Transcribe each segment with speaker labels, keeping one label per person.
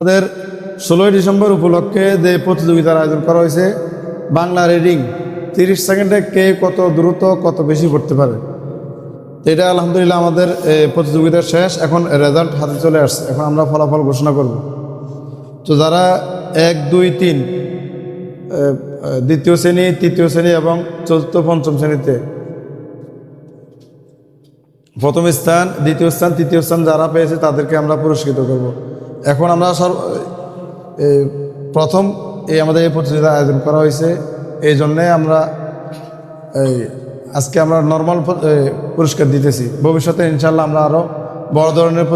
Speaker 1: আমাদের ষোলোই ডিসেম্বর উপলক্ষে যে প্রতিযোগিতার আয়োজন করা হয়েছে বাংলা রিডিং তিরিশ সেকেন্ডে কে কত দ্রুত কত বেশি পড়তে পারে। এটা আলহামদুলিল্লাহ আমাদের এ, প্রতিযোগিতা শেষ। এখন রেজাল্ট হাতে চলে আসছে। এখন আমরা ফলাফল ঘোষণা করব। তো যারা এক দুই তিন দ্বিতীয় শ্রেণি তৃতীয় শ্রেণি এবং চতুর্থ পঞ্চম শ্রেণীতে প্রথম স্থান দ্বিতীয় স্থান তৃতীয় স্থান যারা পেয়েছে তাদেরকে আমরা পুরস্কৃত করব। এখন আমরা সর এই প্রথম এই আমাদের এই প্রতিযোগিতা আয়োজন করা হয়েছে। এই জন্যে আমরা এই আজকে আমরা নর্মাল পুরস্কার দিতেছি। ভবিষ্যতে ইনশাল্লাহ আমরা আরও বড় ধরনের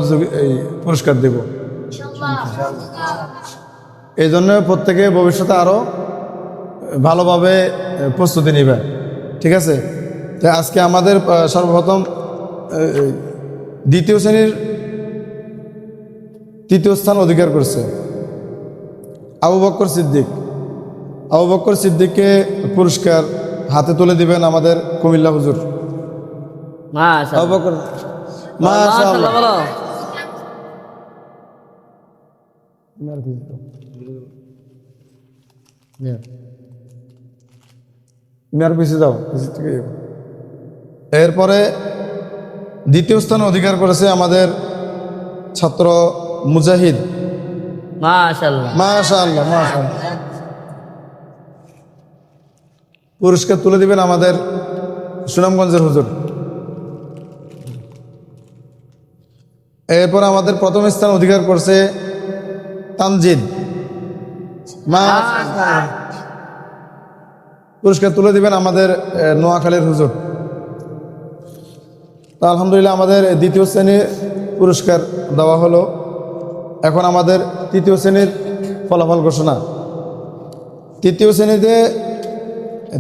Speaker 1: এই পুরস্কার দেব। এই জন্য প্রত্যেকে ভবিষ্যতে আরও ভালোভাবে প্রস্তুতি নেবে। ঠিক আছে? আজকে আমাদের সর্বপ্রথম দ্বিতীয় শ্রেণির তৃতীয় স্থান অধিকার করছে। আবু বক্কর সিদ্দিক। আবু বক্কর সিদ্দিককে পুরস্কার হাতে তুলে দিবেন আমাদের কুমিল্লা হুজুর। আবু বক্কর পিছিয়ে যাও থেকে যাও। এরপরে দ্বিতীয় স্থান অধিকার করেছে আমাদের ছাত্র মুজাহিদ। পুরস্কার তুলে দিবেন আমাদের সুনামগঞ্জের হুজুর। এরপর আমাদের প্রথম স্থান অধিকার করছে তানজিদ। পুরস্কার তুলে দিবেন আমাদের নোয়াখালীর হুজুর। তো আলহামদুলিল্লাহ আমাদের দ্বিতীয় শ্রেণির পুরস্কার দেওয়া হলো। এখন আমাদের তৃতীয় শ্রেণির ফলাফল ঘোষণা। তৃতীয় শ্রেণীতে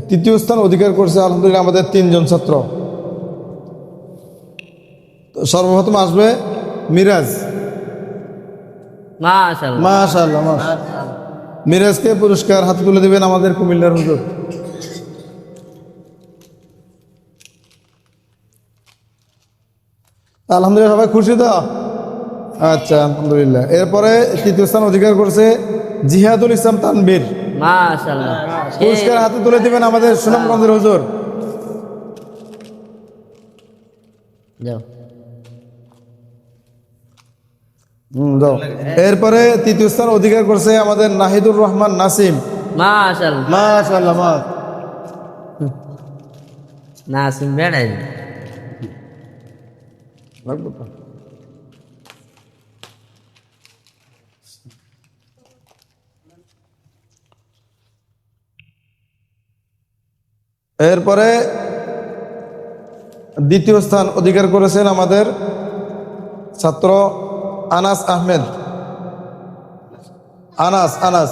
Speaker 1: তৃতীয় স্থান অধিকার করছে আলহামদুলিল্লাহ আমাদের তিনজন ছাত্র। সর্বপ্রথম আসবে মিরাজ। মিরাজকে পুরস্কার হাতে তুলে দেবেন আমাদের কুমিল্লার হুজুর। আলহামদুলিল্লাহ সবাই খুশি তো? আচ্ছা আলহামদুলিল্লাহ। এরপরে তৃতীয় স্থান অধিকার করছে জিহাদুল ইসলাম তানবীর পুরস্কার হাতে তুলে দিবেন আমাদের সুনামগঞ্জের হুজুর।
Speaker 2: যাও।
Speaker 1: হুম, দাও। এরপরে তৃতীয় স্থান অধিকার করছে আমাদের নাহিদুর রহমান নাসিম।
Speaker 2: নাসিম বেড়াই।
Speaker 1: এরপরে দ্বিতীয় স্থান অধিকার করেছেন আমাদের ছাত্র আনাস আহমেদ। আনাস আনাস।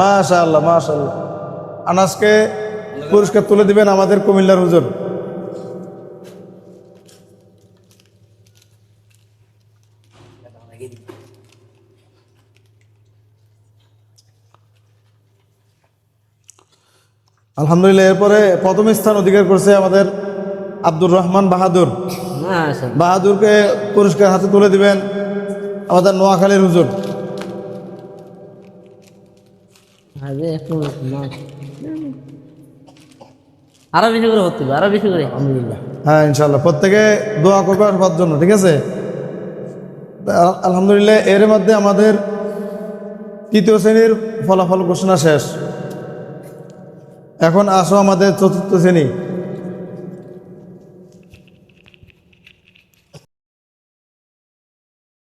Speaker 2: মাশাআল্লাহ।
Speaker 1: মাশাআল্লাহ আনাসকে পুরস্কার তুলে দিবেন আমাদের কুমিল্লার হুজুর। আলহামদুলিল্লাহ এরপরে প্রথম স্থান অধিকার করছে আমাদের আব্দুর রহমান বাহাদুর। বাহাদুরকে পুরস্কার হাতে তুলে দিবেন আমাদের নোয়াখালীর হুজুর।
Speaker 2: আরে বেশি করে ভর্তি আরও বেশি করে।
Speaker 1: আলহামদুলিল্লাহ। হ্যাঁ ইনশাল্লাহ প্রত্যেকে দোয়া করবে সবার জন্য ঠিক আছে? আলহামদুলিল্লাহ এর মধ্যে আমাদের তৃতীয় শ্রেণির ফলাফল ঘোষণা শেষ। এখন আসো আমাদের চতুর্থ শ্রেণি।